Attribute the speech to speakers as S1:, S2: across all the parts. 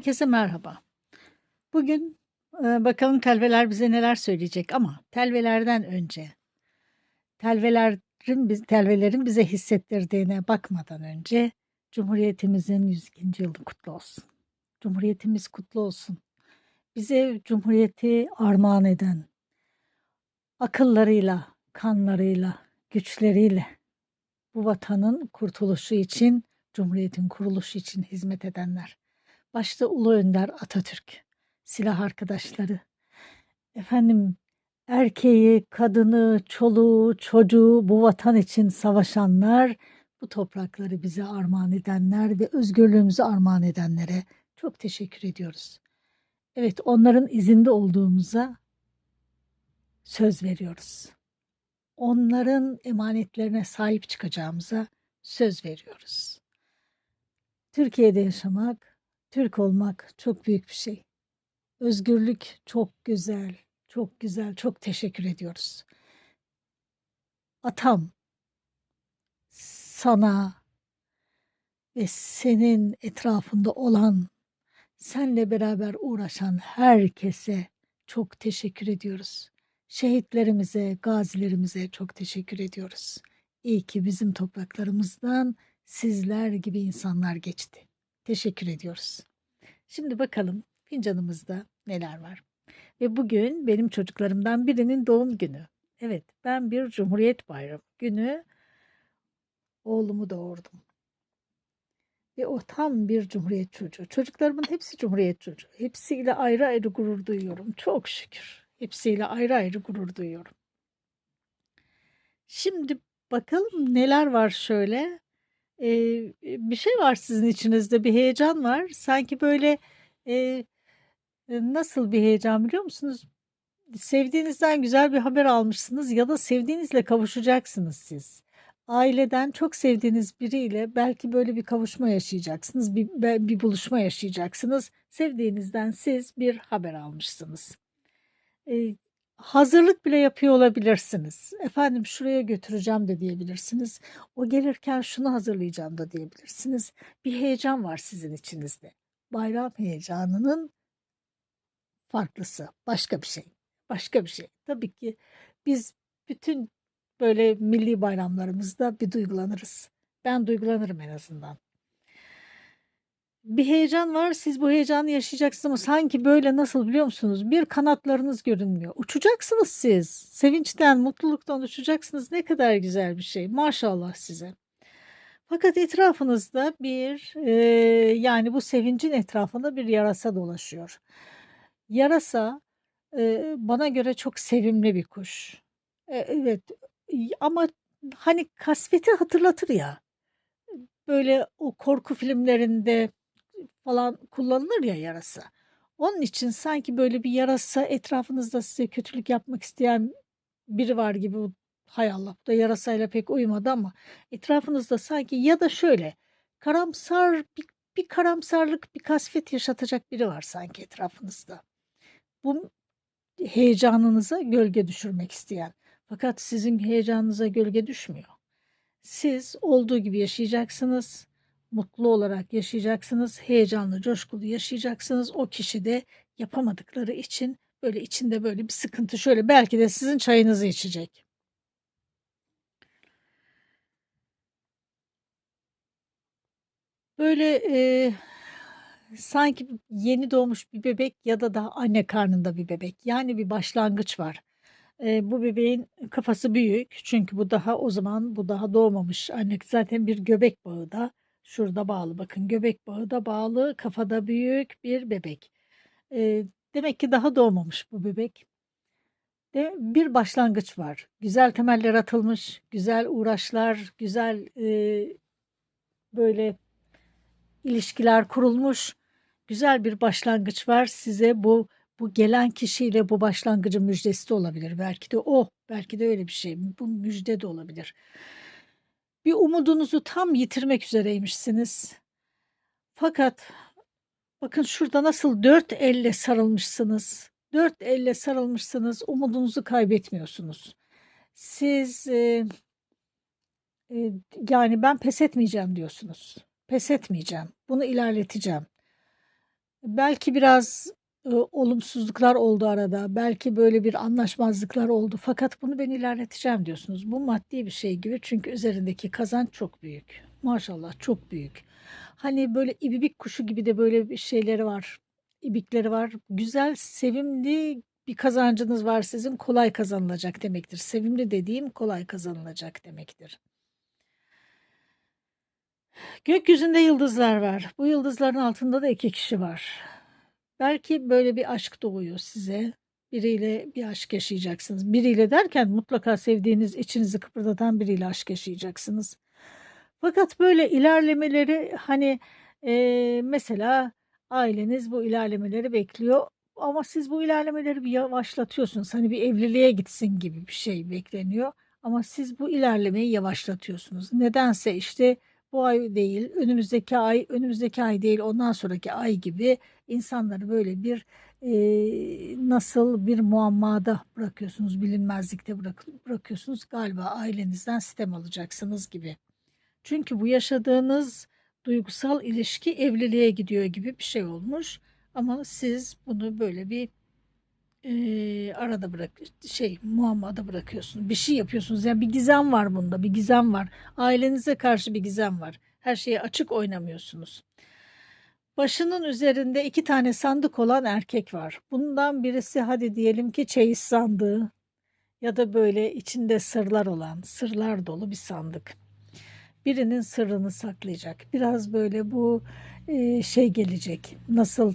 S1: Herkese merhaba. Bugün e, bakalım telveler bize neler söyleyecek ama telvelerden önce telvelerin telvelerin bize hissettirdiğine bakmadan önce Cumhuriyetimizin 102. yılı kutlu olsun. Cumhuriyetimiz kutlu olsun. Bize Cumhuriyeti armağan eden akıllarıyla, kanlarıyla, güçleriyle bu vatanın kurtuluşu için, Cumhuriyetin kuruluşu için hizmet edenler başta Ulu Önder Atatürk, silah arkadaşları, efendim erkeği, kadını, çoluğu, çocuğu bu vatan için savaşanlar, bu toprakları bize armağan edenler ve özgürlüğümüzü armağan edenlere çok teşekkür ediyoruz. Evet, onların izinde olduğumuza söz veriyoruz. Onların emanetlerine sahip çıkacağımıza söz veriyoruz. Türkiye'de yaşamak, Türk olmak çok büyük bir şey. Özgürlük çok güzel, çok güzel, çok teşekkür ediyoruz. Atam, sana ve senin etrafında olan, senle beraber uğraşan herkese çok teşekkür ediyoruz. Şehitlerimize, gazilerimize çok teşekkür ediyoruz. İyi ki bizim topraklarımızdan sizler gibi insanlar geçti. Teşekkür ediyoruz. Şimdi bakalım fincanımızda neler var. Ve bugün benim çocuklarımdan birinin doğum günü. Evet, ben bir Cumhuriyet Bayramı günü oğlumu doğurdum. Ve o tam bir Cumhuriyet çocuğu. Çocuklarımın hepsi Cumhuriyet çocuğu. Hepsiyle ayrı ayrı gurur duyuyorum. Çok şükür. Hepsiyle ayrı ayrı gurur duyuyorum. Şimdi bakalım neler var şöyle. Eee, bir şey var sizin içinizde, bir heyecan var. Sanki böyle, eee, nasıl bir heyecan biliyor musunuz? Sevdiğinizden güzel bir haber almışsınız ya da sevdiğinizle kavuşacaksınız siz. Aileden çok sevdiğiniz biriyle belki böyle bir kavuşma yaşayacaksınız, bir bir buluşma yaşayacaksınız. Sevdiğinizden siz bir haber almışsınız. Eee hazırlık bile yapıyor olabilirsiniz. Efendim şuraya götüreceğim de diyebilirsiniz. O gelirken şunu hazırlayacağım da diyebilirsiniz. Bir heyecan var sizin içinizde. Bayram heyecanının farklısı. Başka bir şey. Başka bir şey. Tabii ki biz bütün böyle milli bayramlarımızda bir duygulanırız. Ben duygulanırım en azından bir heyecan var. Siz bu heyecanı yaşayacaksınız sanki böyle nasıl biliyor musunuz? Bir kanatlarınız görünmüyor. Uçacaksınız siz. Sevinçten, mutluluktan uçacaksınız. Ne kadar güzel bir şey. Maşallah size. Fakat etrafınızda bir e, yani bu sevincin etrafında bir yarasa dolaşıyor. Yarasa e, bana göre çok sevimli bir kuş. E, evet ama hani kasveti hatırlatır ya. Böyle o korku filmlerinde falan kullanılır ya yarasa. Onun için sanki böyle bir yarasa etrafınızda size kötülük yapmak isteyen biri var gibi hay Allah bu da yarasayla pek uymadı ama etrafınızda sanki ya da şöyle karamsar bir, bir karamsarlık bir kasvet yaşatacak biri var sanki etrafınızda. Bu heyecanınıza gölge düşürmek isteyen. Fakat sizin heyecanınıza gölge düşmüyor. Siz olduğu gibi yaşayacaksınız mutlu olarak yaşayacaksınız, heyecanlı, coşkulu yaşayacaksınız. O kişi de yapamadıkları için böyle içinde böyle bir sıkıntı şöyle belki de sizin çayınızı içecek. Böyle e, sanki yeni doğmuş bir bebek ya da daha anne karnında bir bebek. Yani bir başlangıç var. E, bu bebeğin kafası büyük çünkü bu daha o zaman bu daha doğmamış. Anne zaten bir göbek bağı da Şurada bağlı bakın göbek bağı da bağlı kafada büyük bir bebek. E, demek ki daha doğmamış bu bebek. De bir başlangıç var. Güzel temeller atılmış, güzel uğraşlar, güzel e, böyle ilişkiler kurulmuş. Güzel bir başlangıç var. Size bu bu gelen kişiyle bu başlangıcın müjdesi de olabilir. Belki de o, belki de öyle bir şey. Bu müjde de olabilir. Bir umudunuzu tam yitirmek üzereymişsiniz. Fakat bakın şurada nasıl dört elle sarılmışsınız. Dört elle sarılmışsınız, umudunuzu kaybetmiyorsunuz. Siz e, e, yani ben pes etmeyeceğim diyorsunuz. Pes etmeyeceğim. Bunu ilerleteceğim. Belki biraz e, olumsuzluklar oldu arada. Belki böyle bir anlaşmazlıklar oldu. Fakat bunu ben ilerleteceğim diyorsunuz. Bu maddi bir şey gibi çünkü üzerindeki kazanç çok büyük. Maşallah çok büyük. Hani böyle ibibik kuşu gibi de böyle bir şeyleri var. İbikleri var. Güzel, sevimli bir kazancınız var sizin. Kolay kazanılacak demektir. Sevimli dediğim kolay kazanılacak demektir. Gökyüzünde yıldızlar var. Bu yıldızların altında da iki kişi var. Belki böyle bir aşk doğuyor size. Biriyle bir aşk yaşayacaksınız. Biriyle derken mutlaka sevdiğiniz, içinizi kıpırdatan biriyle aşk yaşayacaksınız. Fakat böyle ilerlemeleri hani e, mesela aileniz bu ilerlemeleri bekliyor ama siz bu ilerlemeleri bir yavaşlatıyorsunuz. Hani bir evliliğe gitsin gibi bir şey bekleniyor ama siz bu ilerlemeyi yavaşlatıyorsunuz. Nedense işte bu ay değil, önümüzdeki ay, önümüzdeki ay değil, ondan sonraki ay gibi insanları böyle bir e, nasıl bir muammada bırakıyorsunuz, bilinmezlikte bırak, bırakıyorsunuz. Galiba ailenizden sistem alacaksınız gibi. Çünkü bu yaşadığınız duygusal ilişki evliliğe gidiyor gibi bir şey olmuş. Ama siz bunu böyle bir e, arada bırak şey muammada bırakıyorsunuz. Bir şey yapıyorsunuz. Yani bir gizem var bunda. Bir gizem var. Ailenize karşı bir gizem var. Her şeye açık oynamıyorsunuz. Başının üzerinde iki tane sandık olan erkek var. Bundan birisi hadi diyelim ki çeyiz sandığı ya da böyle içinde sırlar olan, sırlar dolu bir sandık. Birinin sırrını saklayacak. Biraz böyle bu e, şey gelecek. Nasıl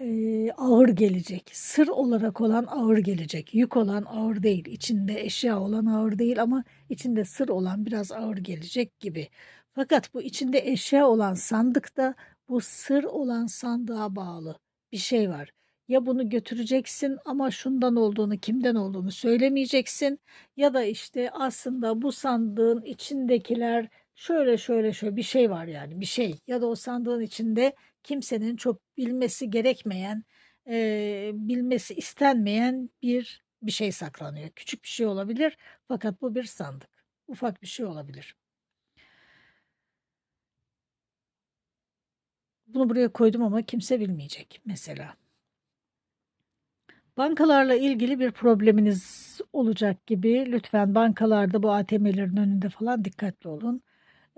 S1: e, ağır gelecek. Sır olarak olan ağır gelecek. Yük olan ağır değil. İçinde eşya olan ağır değil ama içinde sır olan biraz ağır gelecek gibi. Fakat bu içinde eşya olan sandıkta bu sır olan sandığa bağlı bir şey var. Ya bunu götüreceksin ama şundan olduğunu, kimden olduğunu söylemeyeceksin ya da işte aslında bu sandığın içindekiler şöyle şöyle şöyle bir şey var yani bir şey ya da o sandığın içinde kimsenin çok bilmesi gerekmeyen, e, bilmesi istenmeyen bir bir şey saklanıyor. Küçük bir şey olabilir fakat bu bir sandık. Ufak bir şey olabilir. Bunu buraya koydum ama kimse bilmeyecek mesela. Bankalarla ilgili bir probleminiz olacak gibi lütfen bankalarda bu ATM'lerin önünde falan dikkatli olun.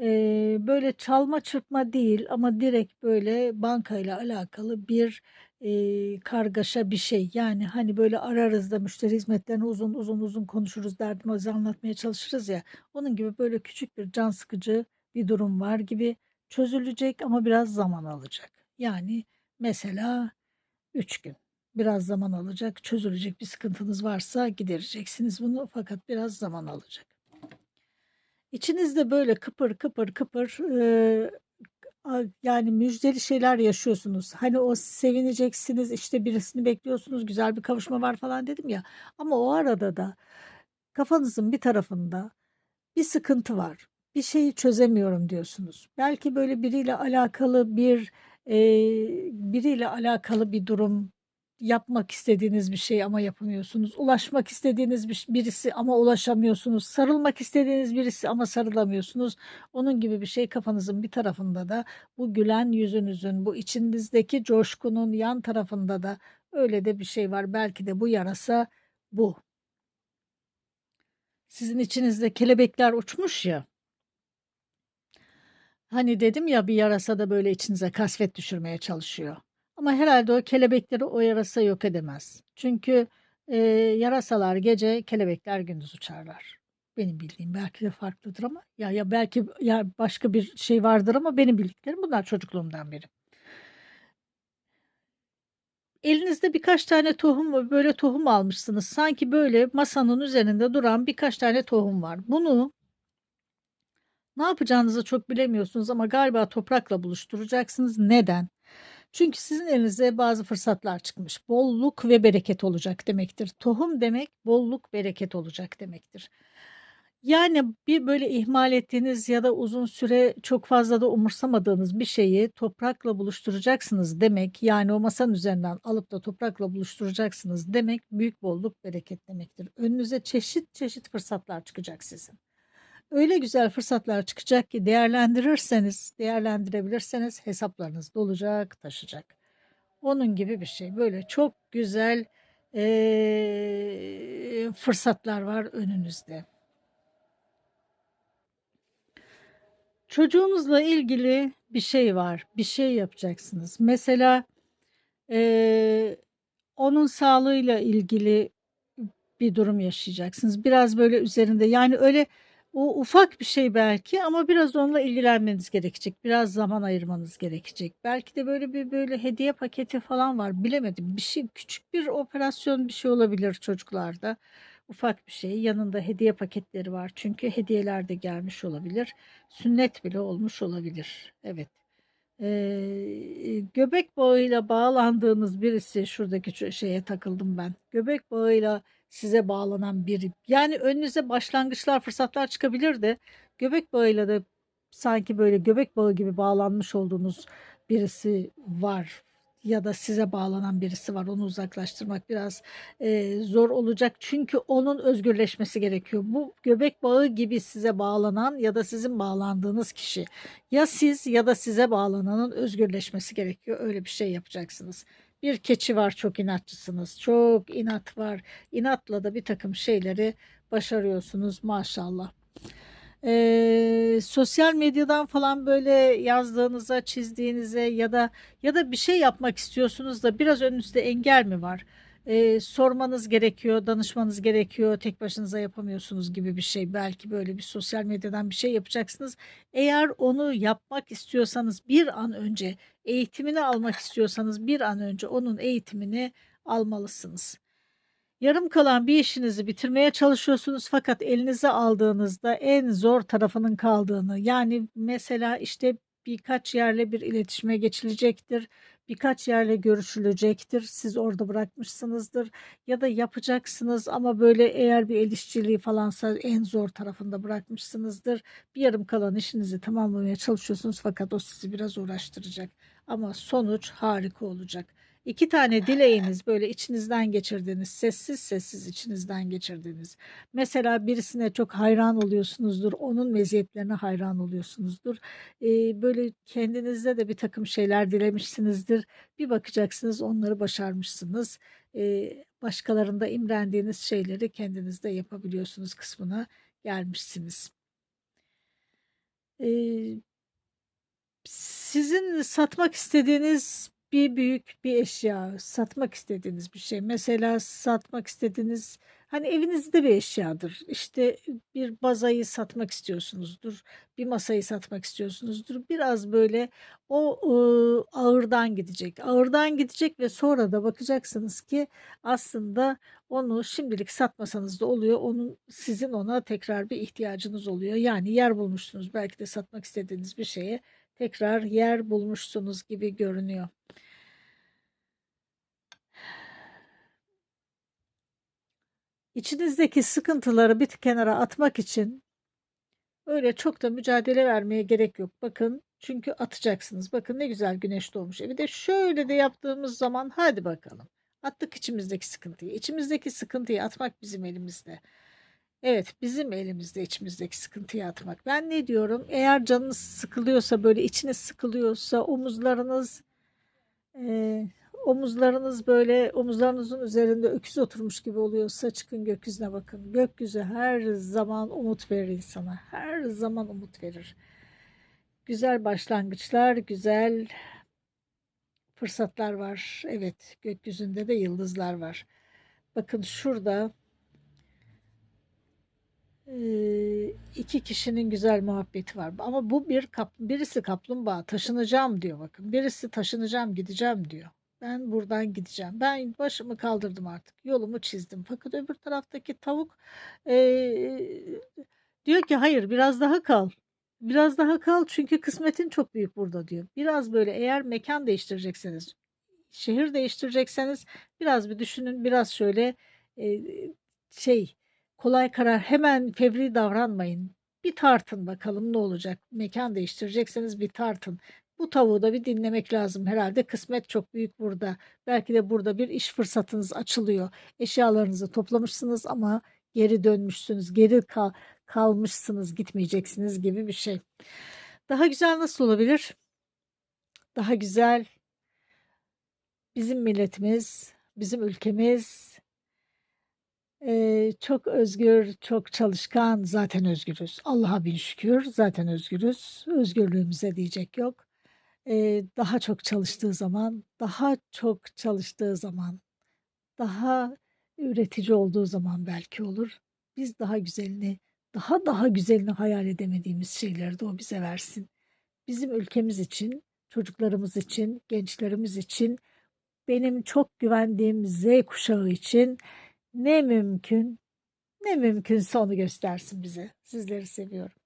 S1: Eee, böyle çalma çırpma değil ama direkt böyle bankayla alakalı bir, eee, kargaşa bir şey. Yani, hani, böyle ararız da müşteri hizmetlerini uzun uzun uzun konuşuruz, derdimizi anlatmaya çalışırız ya, onun gibi böyle küçük bir can sıkıcı bir durum var gibi. Çözülecek ama biraz zaman alacak. Yani, mesela 3 gün. Biraz zaman alacak. Çözülecek bir sıkıntınız varsa gidereceksiniz bunu fakat biraz zaman alacak. İçinizde böyle kıpır kıpır kıpır eee, yani müjdeli şeyler yaşıyorsunuz. Hani o sevineceksiniz işte birisini bekliyorsunuz güzel bir kavuşma var falan dedim ya. Ama o arada da kafanızın bir tarafında bir sıkıntı var. Bir şeyi çözemiyorum diyorsunuz. Belki böyle biriyle alakalı bir eee, biriyle alakalı bir durum yapmak istediğiniz bir şey ama yapamıyorsunuz. Ulaşmak istediğiniz bir, birisi ama ulaşamıyorsunuz. Sarılmak istediğiniz birisi ama sarılamıyorsunuz. Onun gibi bir şey kafanızın bir tarafında da bu gülen yüzünüzün, bu içinizdeki coşkunun yan tarafında da öyle de bir şey var. Belki de bu yarasa bu. Sizin içinizde kelebekler uçmuş ya. Hani dedim ya bir yarasa da böyle içinize kasvet düşürmeye çalışıyor. Ama herhalde o kelebekleri o yarasa yok edemez. Çünkü e, yarasalar gece, kelebekler gündüz uçarlar. Benim bildiğim belki de farklıdır ama ya ya belki ya başka bir şey vardır ama benim bildiklerim bunlar çocukluğumdan beri. Elinizde birkaç tane tohum böyle tohum almışsınız. Sanki böyle masanın üzerinde duran birkaç tane tohum var. Bunu ne yapacağınızı çok bilemiyorsunuz ama galiba toprakla buluşturacaksınız. Neden? Çünkü sizin elinize bazı fırsatlar çıkmış. Bolluk ve bereket olacak demektir. Tohum demek bolluk, bereket olacak demektir. Yani bir böyle ihmal ettiğiniz ya da uzun süre çok fazla da umursamadığınız bir şeyi toprakla buluşturacaksınız demek. Yani o masanın üzerinden alıp da toprakla buluşturacaksınız demek büyük bolluk, bereket demektir. Önünüze çeşit çeşit fırsatlar çıkacak sizin öyle güzel fırsatlar çıkacak ki değerlendirirseniz, değerlendirebilirseniz hesaplarınız dolacak, taşacak. Onun gibi bir şey. Böyle çok güzel eee, fırsatlar var önünüzde. Çocuğunuzla ilgili bir şey var. Bir şey yapacaksınız. Mesela eee, onun sağlığıyla ilgili bir durum yaşayacaksınız. Biraz böyle üzerinde yani öyle o ufak bir şey belki ama biraz onunla ilgilenmeniz gerekecek. Biraz zaman ayırmanız gerekecek. Belki de böyle bir böyle hediye paketi falan var. Bilemedim. Bir şey küçük bir operasyon bir şey olabilir çocuklarda. Ufak bir şey. Yanında hediye paketleri var. Çünkü hediyeler de gelmiş olabilir. Sünnet bile olmuş olabilir. Evet. Ee, göbek bağıyla bağlandığınız birisi şuradaki şu şeye takıldım ben. Göbek bağıyla size bağlanan biri. Yani önünüze başlangıçlar, fırsatlar çıkabilir de göbek bağıyla da sanki böyle göbek bağı gibi bağlanmış olduğunuz birisi var ya da size bağlanan birisi var. Onu uzaklaştırmak biraz e, zor olacak. Çünkü onun özgürleşmesi gerekiyor. Bu göbek bağı gibi size bağlanan ya da sizin bağlandığınız kişi ya siz ya da size bağlananın özgürleşmesi gerekiyor. Öyle bir şey yapacaksınız. Bir keçi var çok inatçısınız. Çok inat var. İnatla da bir takım şeyleri başarıyorsunuz maşallah. Ee, sosyal medyadan falan böyle yazdığınıza, çizdiğinize ya da ya da bir şey yapmak istiyorsunuz da biraz önünüzde engel mi var? Ee, sormanız gerekiyor, danışmanız gerekiyor, tek başınıza yapamıyorsunuz gibi bir şey. Belki böyle bir sosyal medyadan bir şey yapacaksınız. Eğer onu yapmak istiyorsanız bir an önce eğitimini almak istiyorsanız bir an önce onun eğitimini almalısınız. Yarım kalan bir işinizi bitirmeye çalışıyorsunuz fakat elinize aldığınızda en zor tarafının kaldığını yani mesela işte birkaç yerle bir iletişime geçilecektir. Birkaç yerle görüşülecektir. Siz orada bırakmışsınızdır ya da yapacaksınız ama böyle eğer bir el işçiliği falansa en zor tarafında bırakmışsınızdır. Bir yarım kalan işinizi tamamlamaya çalışıyorsunuz fakat o sizi biraz uğraştıracak. Ama sonuç harika olacak. İki tane dileğiniz böyle içinizden geçirdiğiniz, sessiz sessiz içinizden geçirdiğiniz. Mesela birisine çok hayran oluyorsunuzdur, onun meziyetlerine hayran oluyorsunuzdur. Ee, böyle kendinizde de bir takım şeyler dilemişsinizdir. Bir bakacaksınız onları başarmışsınız. Ee, başkalarında imrendiğiniz şeyleri kendinizde yapabiliyorsunuz kısmına gelmişsiniz. Ee, sizin satmak istediğiniz bir büyük bir eşya, satmak istediğiniz bir şey. Mesela satmak istediğiniz hani evinizde bir eşyadır. İşte bir bazayı satmak istiyorsunuzdur. Bir masayı satmak istiyorsunuzdur. Biraz böyle o ıı, ağırdan gidecek. Ağırdan gidecek ve sonra da bakacaksınız ki aslında onu şimdilik satmasanız da oluyor. Onun sizin ona tekrar bir ihtiyacınız oluyor. Yani yer bulmuşsunuz belki de satmak istediğiniz bir şeye tekrar yer bulmuşsunuz gibi görünüyor. İçinizdeki sıkıntıları bir kenara atmak için öyle çok da mücadele vermeye gerek yok. Bakın çünkü atacaksınız. Bakın ne güzel güneş doğmuş. E bir de şöyle de yaptığımız zaman hadi bakalım. Attık içimizdeki sıkıntıyı. İçimizdeki sıkıntıyı atmak bizim elimizde. Evet bizim elimizde içimizdeki sıkıntıyı atmak. Ben ne diyorum? Eğer canınız sıkılıyorsa böyle içiniz sıkılıyorsa omuzlarınız e, omuzlarınız böyle omuzlarınızın üzerinde öküz oturmuş gibi oluyorsa çıkın gökyüzüne bakın. Gökyüzü her zaman umut verir insana. Her zaman umut verir. Güzel başlangıçlar, güzel fırsatlar var. Evet, gökyüzünde de yıldızlar var. Bakın şurada iki kişinin güzel muhabbeti var. Ama bu bir kap, birisi kaplumbağa taşınacağım diyor bakın. Birisi taşınacağım gideceğim diyor. Ben buradan gideceğim. Ben başımı kaldırdım artık. Yolumu çizdim. Fakat öbür taraftaki tavuk e, diyor ki hayır biraz daha kal. Biraz daha kal çünkü kısmetin çok büyük burada diyor. Biraz böyle eğer mekan değiştirecekseniz, şehir değiştirecekseniz biraz bir düşünün. Biraz şöyle e, şey kolay karar hemen fevri davranmayın. Bir tartın bakalım ne olacak. Mekan değiştirecekseniz bir tartın. Bu tavuğu da bir dinlemek lazım herhalde. Kısmet çok büyük burada. Belki de burada bir iş fırsatınız açılıyor. Eşyalarınızı toplamışsınız ama geri dönmüşsünüz. Geri kal kalmışsınız, gitmeyeceksiniz gibi bir şey. Daha güzel nasıl olabilir? Daha güzel bizim milletimiz, bizim ülkemiz eee, çok özgür, çok çalışkan. Zaten özgürüz. Allah'a bin şükür. Zaten özgürüz. Özgürlüğümüze diyecek yok. Eee, daha çok çalıştığı zaman, daha çok çalıştığı zaman, daha üretici olduğu zaman belki olur. Biz daha güzelini, daha daha güzelini hayal edemediğimiz şeyleri de o bize versin. Bizim ülkemiz için, çocuklarımız için, gençlerimiz için, benim çok güvendiğim Z kuşağı için ne mümkün, ne mümkünse onu göstersin bize. Sizleri seviyorum.